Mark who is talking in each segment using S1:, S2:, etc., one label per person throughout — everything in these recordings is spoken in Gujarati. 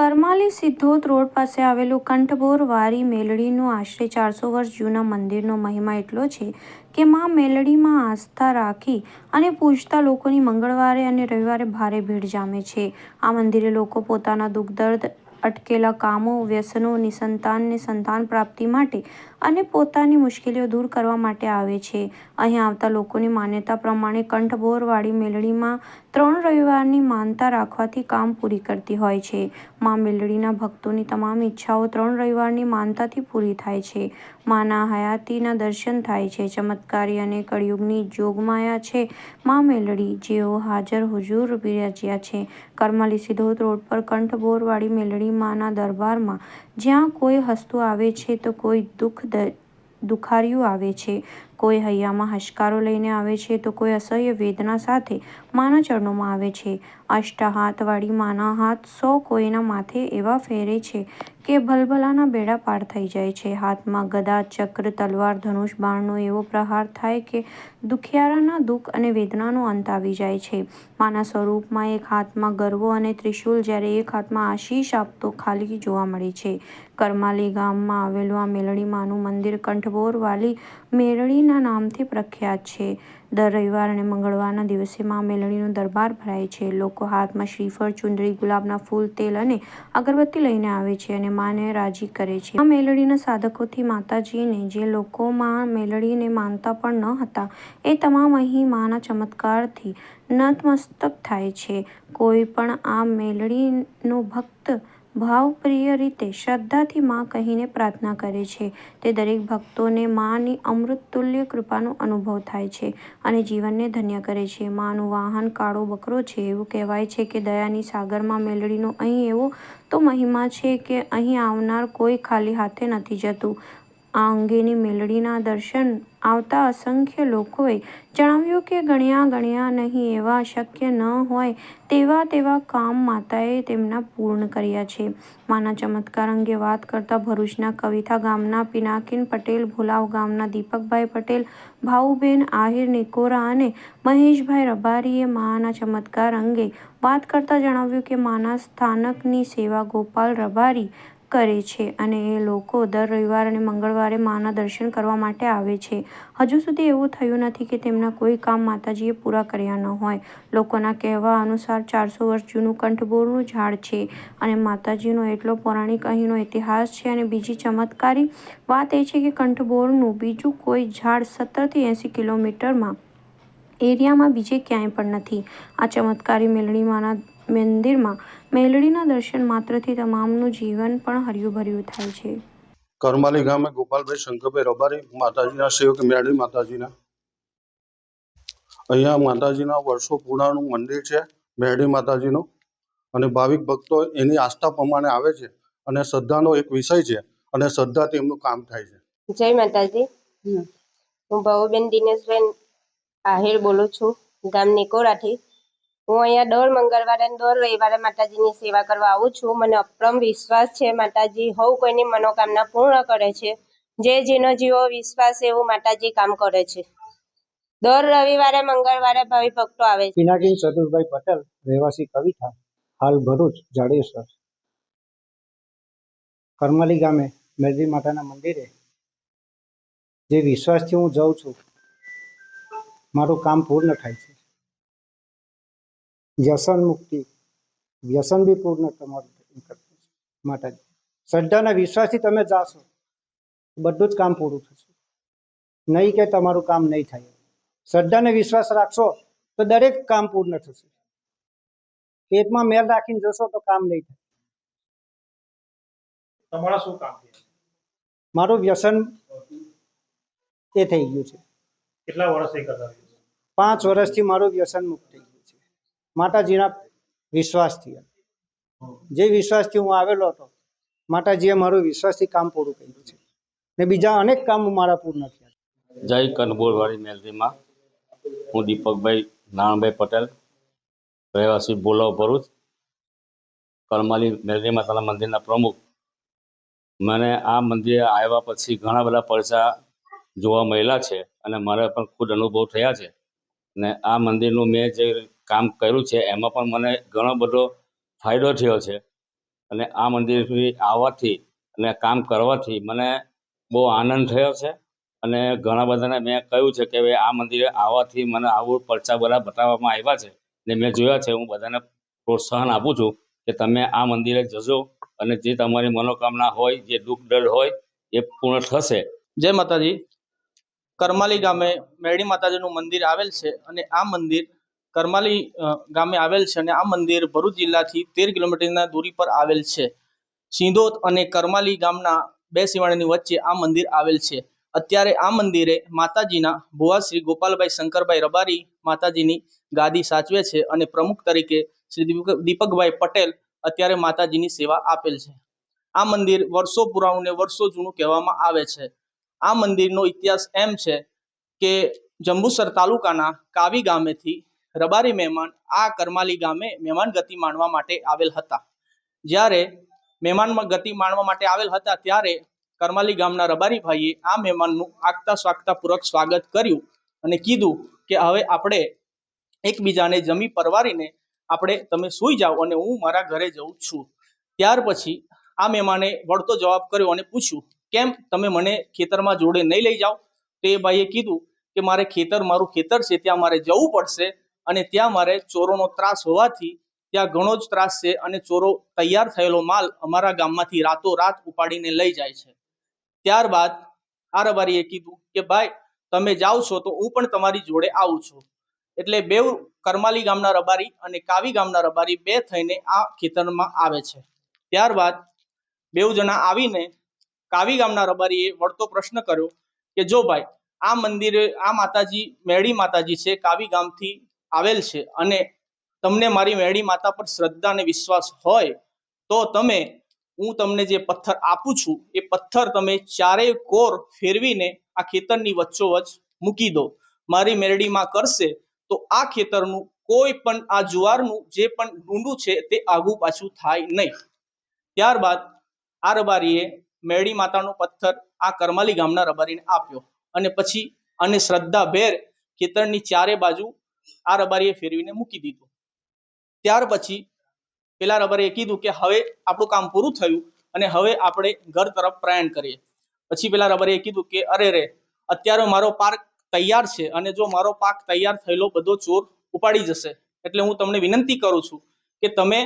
S1: કરમાલી સિદ્ધોત રોડ પાસે આવેલું કંઠબોર વારી મેલડીનું આશરે ચારસો વર્ષ જૂના મંદિરનો મહિમા એટલો છે કે મા મેલડીમાં આસ્થા રાખી અને પૂજતા લોકોની મંગળવારે અને રવિવારે ભારે ભીડ જામે છે. આ મંદિરે લોકો પોતાના દુઃખ દર્દ અટકેલા કામો, વ્યસનો નિસંતાનને સંતાન પ્રાપ્તિ માટે અને પોતાની મુશ્કેલીઓ દૂર કરવા માટે આવે છે. અહીં આવતા લોકોની માન્યતા પ્રમાણે કંઠબોરવાળી મેલડીમાં ત્રણ રવિવારની માનતા રાખવાથી કામ પૂરી કરતી હોય છે. માં મેલડીના ભક્તોની તમામ ઈચ્છાઓ ત્રણ રવિવારની માનતાથી પૂરી થાય છે. માના હયાતીના દર્શન થાય છે. ચમત્કારી અને કળિયુગની જોગમાયા છે. માં મેલડી જેઓ હાજર હુજુર બિરાજ્યા છે. કરમાલી સિધોદ રોડ પર કંઠબોરવાળી મેલડી માના દરબારમાં જ્યાં કોઈ હસતું આવે છે તો કોઈ દુઃખ દ- દુખાર્યું આવે છે. કોઈ હૈયામાં હશકારો લઈને આવે છે તો કોઈ અસહ્ય વેદના સાથે માના ચરણોમાં આવે છે. અષ્ટહાથવાળી માના હાથ સો કોઈના માથે એવા ફેરે છે કે ભલભલાના બેડા પાર થઈ જાય છે. હાથમાં ગદા, ચક્ર, તલવાર, ધનુષ, બાણનો એવો પ્રહાર થાય કે દુખિયારાના દુઃખ અને વેદનાનો અંત આવી જાય છે. માના સ્વરૂપમાં એક હાથમાં ગરવો અને ત્રિશૂલ જ્યારે એક હાથમાં આશીષ આપતો ખાલી જોવા મળે છે. કરમાલી ગામમાં આવેલું આ મેલડી માનું મંદિર કંઠબોરવાલી મેલડીના નામથી પ્રખ્યાત છે. દર રવિવાર અને મંગળવારના દિવસે માં મેલણીનો દરબાર ભરાય છે. લોકો હાથમાં શ્રીફળ, ચુંદડી, ગુલાબના ફૂલ, તેલ અને અગરબત્તી લઈને આવે છે અને માને રાજી કરે છે. આ મેલડીના સાધકોથી માતાજીને જે લોકો માં મેલડીને માનતા પણ ન હતા, એ તમામ અહીં માના ચમત્કારથી નતમસ્તક થાય છે. કોઈ પણ આ મેલડીનો ભક્ત ભાવપ્રિય રીતે શ્રદ્ધાથી માં કહીને પ્રાર્થના કરે છે. તે દરેક ભક્તોને માની અમૃતતુલ્ય કૃપાનો અનુભવ થાય છે અને જીવનને ધન્ય કરે છે. માનું વાહન, કાળો બકરો છે એવું કહેવાય છે કે દયાની સાગરમાં મેલડીનો અહીં એવો તો મહિમા છે કે અહીં આવનાર કોઈ ખાલી હાથે નથી જતું. આ અંગેની મેલડીના દર્શન આવતા અસંખ્ય લોકોએ જણાવ્યું કે ગણ્યા ગણ્યા નહીં એવા શક્ય ન હોય તેવા તેવા કામ માતાએ તેમના પૂર્ણ કર્યા છે. માના ચમત્કાર અંગે વાત કરતા ભરૂચના કવિતા ગામના પિનાકીન પટેલ, ભુલાવ ગામના દીપકભાઈ પટેલ, ભાઉબેન, આહિર નિકોરા અને મહેશભાઈ રબારીએ માના ચમત્કાર અંગે વાત કરતા જણાવ્યું કે માના સ્થાનકની સેવા ગોપાલ રબારી કરે છે અને એ લોકો દર રવિવાર અને મંગળવારે માના દર્શન કરવા માટે આવે છે. હજુ સુધી એવું થયું નથી કે તેમના કોઈ કામ માતાજીએ પૂરા કર્યા ન હોય. લોકોના કહેવા અનુસાર ચારસો વર્ષ જૂનું કંઠબોરનું ઝાડ છે અને માતાજીનો એટલો પૌરાણિક અહીંનો ઇતિહાસ છે અને બીજી ચમત્કારી વાત એ છે કે કંઠબોરનું બીજું કોઈ ઝાડ સત્તરથી એંસી કિલોમીટરમાં એરિયામાં બીજે ક્યાંય પણ નથી. આ ચમત્કારી મેલડીમાંના મંદિરમાં મેલડીના દર્શન માત્રથી તમામનું જીવન પણ હર્યુંભર્યું થાય છે.
S2: કરમાલી ગામે ગોપાલભાઈ શંકરભાઈ રબારી માતાજીના સેવક મેરડી માતાજીના. અહીંયા માતાજીના વર્ષો પુરાણું મંદિર છે મેરડી માતાજીનું. અને ભાવિક ભક્તો એની આસ્થા પ્રમાણે આવે છે અને શ્રદ્ધાનો એક વિષય છે અને શ્રદ્ધાથી એમનું કામ થાય છે.
S3: જય માતાજી. હું ભાવુબેન દિનેશબેન આહિર બોલું છું ગામ નિકોરાથી. હું અહીંયા દર મંગળવારે અને દર રવિવારે માતાજીની સેવા કરવા આવું છું. મને અપ્રમ વિશ્વાસ છે માતાજી હવ કોઈની મનોકામના પૂર્ણ કરે છે. જે જેનો જીવો વિશ્વાસ એવું માતાજી કામ કરે છે. દર રવિવારે, મંગળવારે ભાવિ ભક્તો આવે છે.
S4: પિનાકીન ચતુરભાઈ પટેલ, રહેવાસી કવિતા, હાલ ભરૂચ, જાડેશ્વર. કરમાલી ગામે, મેરડી માતાના મંદિરે જે વિશ્વાસથી હું જાઉં છું, મારું કામ પૂર્ણ થાય છે. વ્યસન મુક્તિ. વ્યસન બી પૂર્ણ તમારું માતાજી. શ્રદ્ધાના વિશ્વાસથી તમે જાશો બધું જ કામ પૂરું થશે. નહીં કે તમારું કામ નહીં થાય. શ્રદ્ધાને વિશ્વાસ રાખશો તો દરેક કામ પૂર્ણ થશે. પેટમાં મેલ રાખીને જશો તો કામ નહીં થાય.
S5: તમારા શું કામ છે?
S4: મારું વ્યસન એ થઈ ગયું છે.
S5: કેટલા વર્ષથી?
S4: પાંચ વર્ષથી મારું વ્યસન મુક્ત થઈ માતાજીના વિશ્વાસથી જે વિશ્વાસથી હું આવેલો હતો, માતાજીએ મારું વિશ્વાસથી કામ પૂરું કર્યું છે. ને બીજા અનેક કામ મારા પૂર્ણ થયા
S6: જય કનબોરવાળી મેલરીમાં હું દીપકભાઈ નાણભાઈ પટેલ, રહેવાસી બોલાવ ભરૂચ, કરમાલી મેલરી માતાના મંદિરના પ્રમુખ. મને આ મંદિરે આવ્યા પછી ઘણા બધા પડછા જોવા મળેલા છે અને મારે પણ ખુદ અનુભવ થયા છે. ને આ મંદિરનું મેં જે કામ કર્યું છે, એમાં પણ મને ઘણો બધો ફાયદો થયો છે. અને આ મંદિર આવવાથી અને કામ કરવાથી મને બહુ આનંદ થયો છે. અને ઘણા બધાને મેં કહ્યું છે કે ભાઈ આ મંદિરે આવવાથી મને આવું પરચા બધા બતાવવામાં આવ્યા છે. ને મેં જોયા છે, હું બધાને પ્રોત્સાહન આપું છું કે તમે આ મંદિરે જજો અને જે તમારી મનોકામના હોય, જે દુઃખ દર્દ હોય, એ પૂર્ણ થશે.
S7: જય માતાજી. કરમાલી ગામે મેરડી માતાજીનું મંદિર આવેલ છે અને આ મંદિર કરમાલી ગામે આવેલ છે અને આ મંદિર ભરૂચ જિલ્લાથી તેર કિલોમીટરના દૂરી પર આવેલ છે. સિંધોત અને કરમાલી ગામના બે સીમાડાની વચ્ચે આ મંદિર આવેલ છે. અત્યારે આ મંદિરે માતાજીના ભુવા શ્રી ગોપાલભાઈ શંકરભાઈ રબારી માતાજીની ગાદી સાચવે છે અને પ્રમુખ તરીકે શ્રી દીપકભાઈ પટેલ અત્યારે માતાજીની સેવા આપેલ છે. આ મંદિર વર્ષો પુરાણું ને વર્ષો જૂનું કહેવામાં આવે છે. આ મંદિરનો ઇતિહાસ એમ છે કે જંબુસર તાલુકાના કાવી ગામેથી રબારી મહેમાન આ કરમાલી ગામે મહેમાન ગતિ માણવા માટે આવેલ હતા. જ્યારે મહેમાનમાં ગતિ માણવા માટે આવેલ હતા ત્યારે કરમાલી ગામના રબારી ભાઈએ આ મહેમાનનું આગતા સ્વાગતા પૂર્વક સ્વાગત કર્યું અને કીધું કે હવે આપણે એકબીજાને જમી પરવારીને આપણે તમે સૂઈ જાઓ અને હું મારા ઘરે જઉં છું. ત્યાર પછી આ મહેમાને વળતો જવાબ કર્યો અને પૂછ્યું, કેમ તમે મને ખેતરમાં જોડે નહીં લઈ જાઓ? તો એ ભાઈએ કીધું કે, મારે ખેતર, મારું ખેતર છે, ત્યાં મારે જવું પડશે અને ત્યાં મારે ચોરોનો ત્રાસ હોવાથી ત્યાં ઘણો જ ત્રાસ છે અને ચોરો તૈયાર થયેલો માલ અમારા ગામમાંથી રાતોરાત ઉપાડીને લઈ જાય છે. ત્યારબાદ આ રબારીએ કીધું કે, ભાઈ, તમે જાઓ છો તો હું પણ તમારી જોડે આવું છું. એટલે બેવ કરમાલી ગામના રબારી અને કાવી ગામના રબારી બે થઈને આ ખેતરમાં આવે છે. ત્યારબાદ બેવ જણા આવીને કાવી ગામના રબારીએ વળતો પ્રશ્ન કર્યો કે, જો ભાઈ, આ મંદિરે, આ માતાજી, મેળી માતાજી છે કાવી ગામથી આવેલ છે અને તમને મારી મેળી માતા પર શ્રદ્ધા અને વિશ્વાસ હોય તો તમે, હું તમને જે પથ્થર આપું છું, એ પથ્થર તમે ચારેય કોર ફેરવીને આ ખેતરની વચ્ચોવચ મૂકી દો. મારી મેરડીમાં કરશે તો આ ખેતરનું કોઈ પણ, આ જુવારનું જે પણ ડુંડું છે તે આગું પાછું થાય નહીં. ત્યારબાદ આ રબારીએ મેરડી માતાનો પથ્થર આ કરમાલી ગામના રબારીને આપ્યો અને પછી અને શ્રદ્ધાભેર ખેતરની ચારે બાજુ આ રબારીએ ફેરવીને મૂકી દીધું. ત્યાર પછી પેલા રબારીએ કીધું કે હવે આપણું કામ પૂરું થયું અને હવે આપણે ઘર તરફ પ્રયાણ કરીએ. પછી પેલા રબારીએ કીધું કે અરે રે, અત્યારે મારો પાર્ક તૈયાર છે અને જો મારો પાક તૈયાર થયેલો બધો ચોર ઉપાડી જશે, એટલે હું તમને વિનંતી કરું છું કે તમે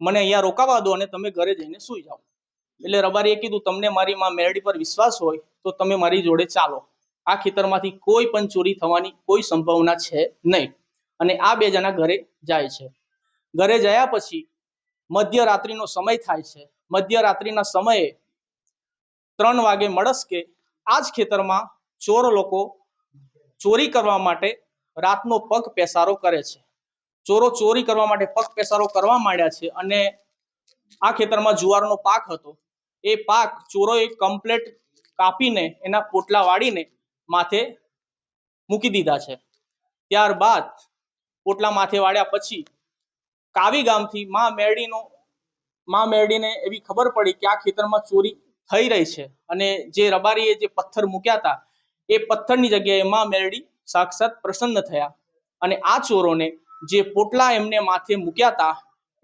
S7: મને અહીંયા રોકાવા દો અને તમે ઘરે જઈને સૂઈ જાઓ. એટલે રબારીએ કીધું, તમને મારી માં મેરડી પર વિશ્વાસ હોય તો તમે મારી જોડે ચાલો. આ ખેતરમાંથી કોઈ પણ ચોરી થવાની કોઈ સંભાવના છે નહીં. અને આ બે જણા ઘરે જાય છે. ઘરે જયા પછી મધ્યરાત્રિનો સમય થાય છે. મધ્યરાત્રિના સમયે ત્રણ વાગે મળસ્કે આ જ ખેતરમાં ચોર લોકો ચોરી કરવા માટે રાતનો પગ પેસારો કરે છે. ચોરો ચોરી કરવા માટે પગ પેસારો કરવા માંડ્યા છે અને આ ખેતરમાં જુવારનો પાક હતો. એ પાક ચોરોએ કમ્પ્લેટ કાપીને એના પોટલા વાળીને માથે મૂકી દીધા છે. ત્યારબાદ પોટલા માથે વાળ્યા પછી કાવી ગામથી માં મેરડીનો, માં મેરડીને એવી ખબર પડી કે આ ખેતરમાં ચોરી થઈ રહી છે. અને જે રબારીએ જે પથ્થર મૂક્યા હતા, એ પથ્થરની જગ્યાએ માં મેરડી સાક્ષાત પ્રસન્ન થયા. અને આ ચોરોને જે પોટલા એમને માથે મૂક્યા હતા,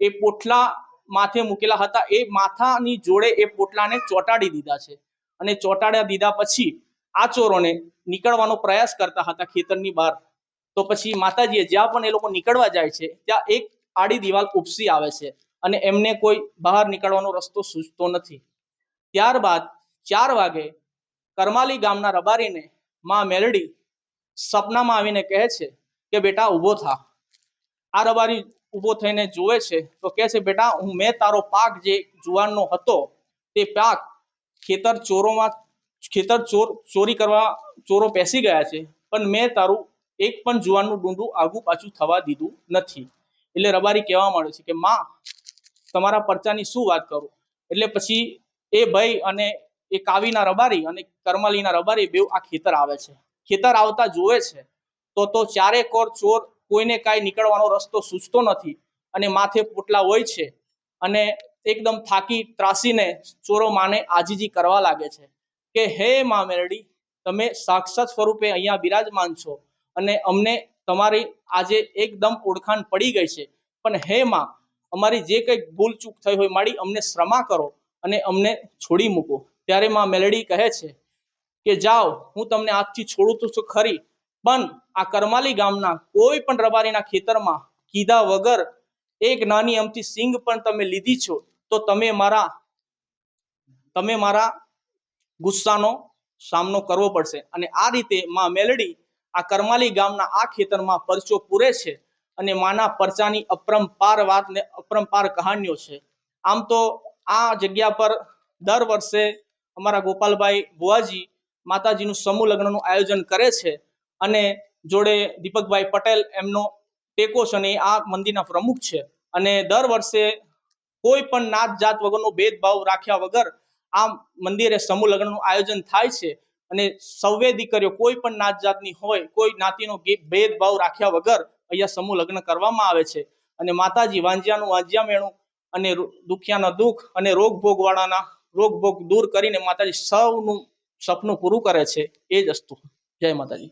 S7: એ પોટલા માથે મૂકેલા હતા, એ માથાની જોડે એ પોટલાને ચોંટાડી દીધા છે. અને ચોંટાડ્યા દીધા પછી આ ચોરોને નીકળવાનો પ્રયાસ કરતા હતા ખેતરની બહાર. તો પછી માતાજીએ જ્યાં પણ એ લોકો નીકળવા જાય છે, ત્યાં એક આડી દિવાલ ઉપસી આવે છે અને એમને કોઈ બહાર નીકળવાનો રસ્તો સૂચતો નથી. ત્યારબાદ ચાર વાગે કરમાલી ગામના રબારીને માં મેલડી સપનામાં આવીને કહે છે કે, બેટા, ઊભો થા. આ રબારી ઊભો થઈને જુએ છે તો કહે છે, બેટા, હું, મેં તારો પાક જે જુવાનનો હતો તે પાક ખેતર ચોરોમાં, ખેતર ચોર, ચોરી કરવા, ચોરો પેસી ગયા છે, પણ મેં તારું એક પણ જુવારનું ડુંડું આગું પાછું થવા દીધું નથી. એટલે રબારી કહેવા માંડે છે કે, માં, તમારા પરચાની શું વાત કરું? એટલે પછી એ ભાઈ અને એ કાવીના રબારી અને કરમાલીના રબારી બેવ આ ખેતર આવે છે. ખેતર આવતા જોવે છે. તો તો ચારે કોર ચોર કોઈને કાંઈ નીકળવાનો રસ્તો સૂચતો નથી અને માથે પોટલા હોય છે અને એકદમ થાકી ત્રાસીને ચોરો માને આજીજી કરવા લાગે છે કે, હે મા મેરડી, તમે સાક્ષાત સ્વરૂપે અહીંયા બિરાજમાન છો. અને અમને તમારી આજે એકદમ ઓળખાણ પડી ગઈ છે. પણ હે માં, અમારી જે કંઈક ભૂલ ચૂક થઈ હોય માડી અમને ક્ષમા કરો અને અમને છોડી મૂકો. ત્યારે માં મેલડી કહે છે કે, જાઓ, હું તમને આજથી છોડું તો છું ખરી, પણ આ કરમાલી ગામના કોઈ પણ રબારીના ખેતરમાં કીધા વગર એક નાની અમથી સિંગ પણ તમે લીધી છો, તો તમે મારા તમે મારા ગુસ્સાનો સામનો કરવો પડશે. અને આ રીતે માં મેલડી આ કરમાલી ગામના આ ખેતરમાં પરચો પૂરે છે અને માના પરચાની અપરંપાર વાત ને અપરંપાર કહાનીઓ છે. આમ તો આ જગ્યા પર દર વર્ષે અમારા ગોપાલભાઈ ભુવાજી માતાજીનું સમૂહ લગ્નનું આયોજન કરે છે અને જોડે દીપકભાઈ પટેલ એમનો ટેકો છે અને આ મંદિરના પ્રમુખ છે. અને દર વર્ષે કોઈ પણ નાત જાત વગરનો ભેદભાવ રાખ્યા વગર આ મંદિરે સમૂહ લગ્નનું આયોજન થાય છે. અને સૌએ દીકરીઓ, કોઈ પણ નાત જાતની હોય, કોઈ નાતીનો ભેદભાવ રાખ્યા વગર અહીંયા સમૂહ લગ્ન કરવામાં આવે છે. અને માતાજી વાંજિયાનું વાંજિયા મેણું અને દુખિયાના દુઃખ અને રોગ ભોગવાળાના રોગ ભોગ દૂર કરીને માતાજી સૌનું સપનું પૂરું કરે છે. એ જ અસ્તુ જય માતાજી.